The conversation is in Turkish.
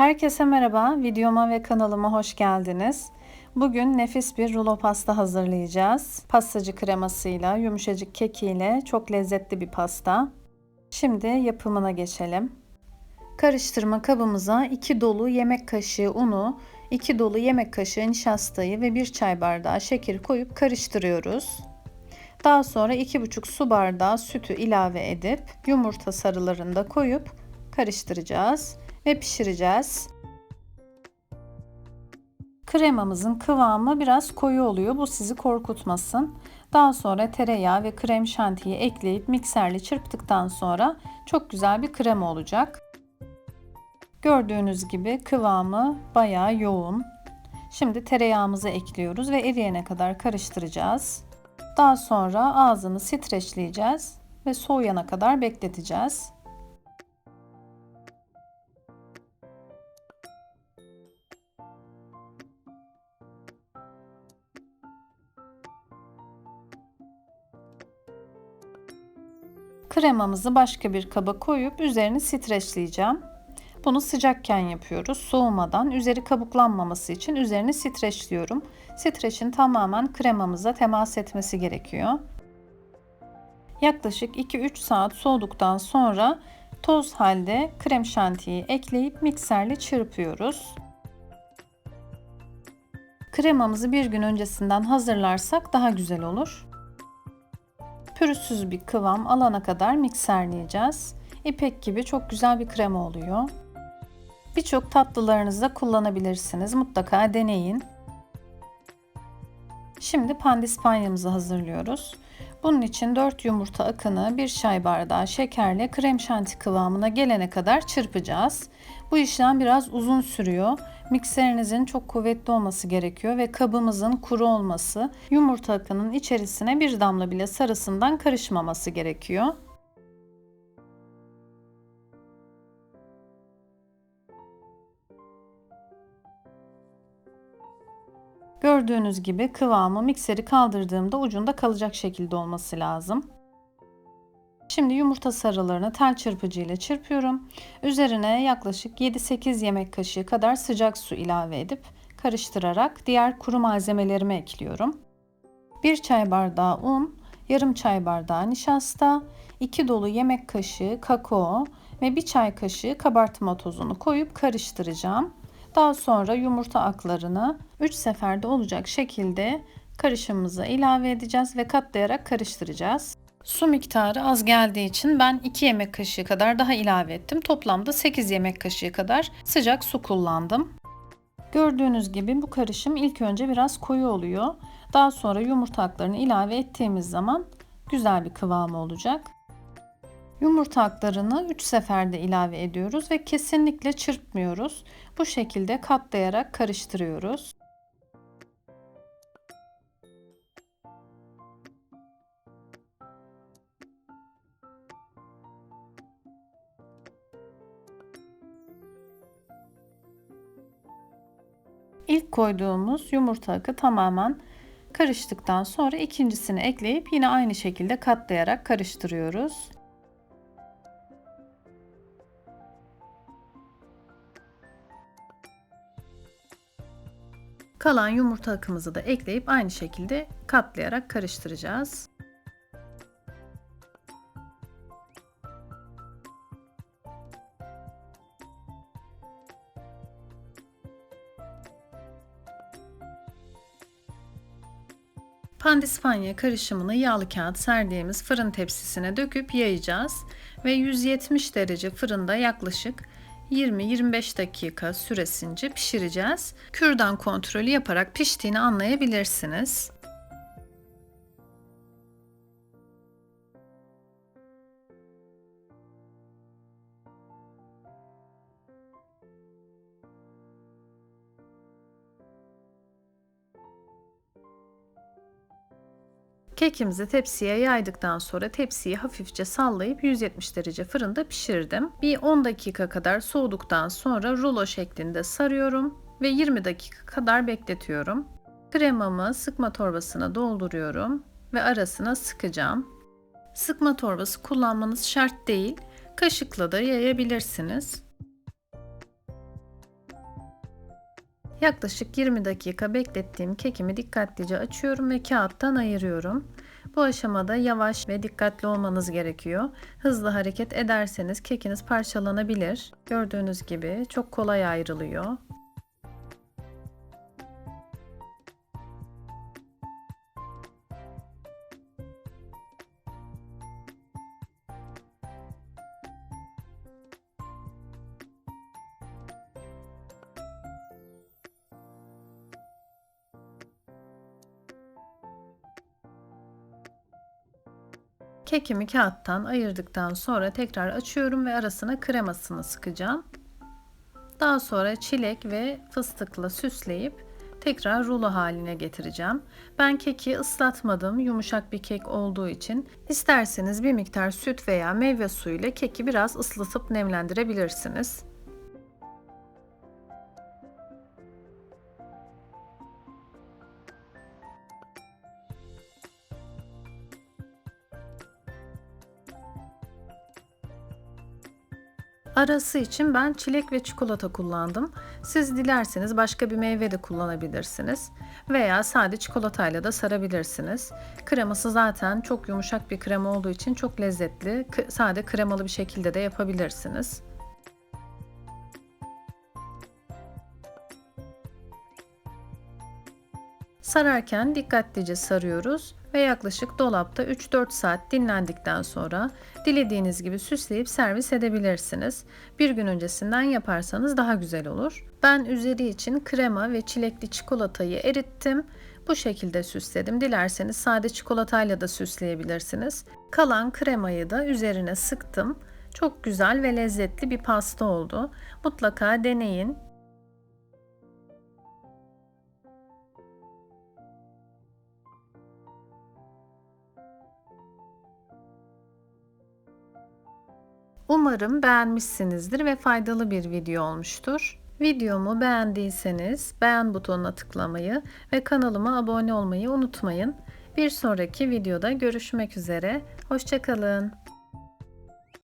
Herkese merhaba, videoma ve kanalıma hoş geldiniz. Bugün nefis bir rulo pasta hazırlayacağız. Pastacı kremasıyla, yumuşacık kekiyle çok lezzetli bir pasta. Şimdi yapımına geçelim. Karıştırma kabımıza 2 dolu yemek kaşığı unu, 2 dolu yemek kaşığı nişastayı ve 1 çay bardağı şekeri koyup karıştırıyoruz. Daha sonra 2,5 su bardağı sütü ilave edip yumurta sarılarını da koyup karıştıracağız ve pişireceğiz. Kremamızın kıvamı biraz koyu oluyor. Bu sizi korkutmasın. Daha sonra tereyağı ve krem şantiyi ekleyip mikserle çırptıktan sonra çok güzel bir krema olacak. Gördüğünüz gibi kıvamı bayağı yoğun. Şimdi tereyağımızı ekliyoruz ve eriyene kadar karıştıracağız. Daha sonra ağzını streçleyeceğiz ve soğuyana kadar bekleteceğiz. Kremamızı başka bir kaba koyup üzerini streçleyeceğim. Bunu sıcakken yapıyoruz. Soğumadan üzeri kabuklanmaması için üzerini streçliyorum. Streçin tamamen kremamıza temas etmesi gerekiyor. Yaklaşık 2-3 saat soğuduktan sonra toz halde krem şantiyi ekleyip mikserle çırpıyoruz. Kremamızı bir gün öncesinden hazırlarsak daha güzel olur pürüzsüz bir kıvam alana kadar mikserleyeceğiz. İpek gibi çok güzel bir krema oluyor. Birçok tatlılarınızda kullanabilirsiniz. Mutlaka deneyin. Şimdi pandispanyamızı hazırlıyoruz. Bunun için 4 yumurta akını 1 çay bardağı şekerle krem şanti kıvamına gelene kadar çırpacağız. Bu işlem biraz uzun sürüyor. Mikserinizin çok kuvvetli olması gerekiyor ve kabımızın kuru olması, yumurta akının içerisine bir damla bile sarısından karışmaması gerekiyor. Gördüğünüz gibi kıvamı mikseri kaldırdığımda ucunda kalacak şekilde olması lazım. Şimdi yumurta sarılarını tel çırpıcı ile çırpıyorum. Üzerine yaklaşık 7-8 yemek kaşığı kadar sıcak su ilave edip karıştırarak diğer kuru malzemelerimi ekliyorum. 1 çay bardağı un, yarım çay bardağı nişasta, 2 dolu yemek kaşığı kakao ve 1 çay kaşığı kabartma tozunu koyup karıştıracağım. Daha sonra yumurta aklarını 3 seferde olacak şekilde karışımımıza ilave edeceğiz ve katlayarak karıştıracağız. Su miktarı az geldiği için ben 2 yemek kaşığı kadar daha ilave ettim. Toplamda 8 yemek kaşığı kadar sıcak su kullandım. Gördüğünüz gibi bu karışım ilk önce biraz koyu oluyor. Daha sonra yumurta aklarını ilave ettiğimiz zaman güzel bir kıvamı olacak. Yumurta aklarını 3 seferde ilave ediyoruz ve kesinlikle çırpmıyoruz. Bu şekilde katlayarak karıştırıyoruz. İlk koyduğumuz yumurta akı tamamen karıştıktan sonra ikincisini ekleyip yine aynı şekilde katlayarak karıştırıyoruz. Kalan yumurta akımızı da ekleyip aynı şekilde katlayarak karıştıracağız. Pandispanya karışımını yağlı kağıt serdiğimiz fırın tepsisine döküp yayacağız ve 170 derece fırında yaklaşık 20-25 dakika süresince pişireceğiz. Kürdan kontrolü yaparak piştiğini anlayabilirsiniz. Kekimizi tepsiye yaydıktan sonra tepsiyi hafifçe sallayıp 170 derece fırında pişirdim. Bir 10 dakika kadar soğuduktan sonra rulo şeklinde sarıyorum ve 20 dakika kadar bekletiyorum. Kremamı sıkma torbasına dolduruyorum ve arasına sıkacağım. Sıkma torbası kullanmanız şart değil. Kaşıkla da yayabilirsiniz. Yaklaşık 20 dakika beklettiğim kekimi dikkatlice açıyorum ve kağıttan ayırıyorum. Bu aşamada yavaş ve dikkatli olmanız gerekiyor. Hızlı hareket ederseniz kekiniz parçalanabilir. Gördüğünüz gibi çok kolay ayrılıyor. Kekimi kağıttan ayırdıktan sonra tekrar açıyorum ve arasına kremasını sıkacağım. Daha sonra çilek ve fıstıkla süsleyip tekrar rulo haline getireceğim. Ben keki ıslatmadım. Yumuşak bir kek olduğu için isterseniz bir miktar süt veya meyve suyu ile keki biraz ıslatıp nemlendirebilirsiniz. Arası için ben çilek ve çikolata kullandım. Siz dilerseniz başka bir meyve de kullanabilirsiniz. Veya sade çikolatayla da sarabilirsiniz. Kreması zaten çok yumuşak bir krema olduğu için çok lezzetli. Sade kremalı bir şekilde de yapabilirsiniz. Sararken dikkatlice sarıyoruz ve yaklaşık dolapta 3-4 saat dinlendikten sonra dilediğiniz gibi süsleyip servis edebilirsiniz. Bir gün öncesinden yaparsanız daha güzel olur. Ben üzeri için krema ve çilekli çikolatayı erittim. Bu şekilde süsledim. Dilerseniz sade çikolatayla da süsleyebilirsiniz. Kalan kremayı da üzerine sıktım. Çok güzel ve lezzetli bir pasta oldu. Mutlaka deneyin. Umarım beğenmişsinizdir ve faydalı bir video olmuştur. Videomu beğendiyseniz beğen butonuna tıklamayı ve kanalıma abone olmayı unutmayın. Bir sonraki videoda görüşmek üzere. Hoşçakalın.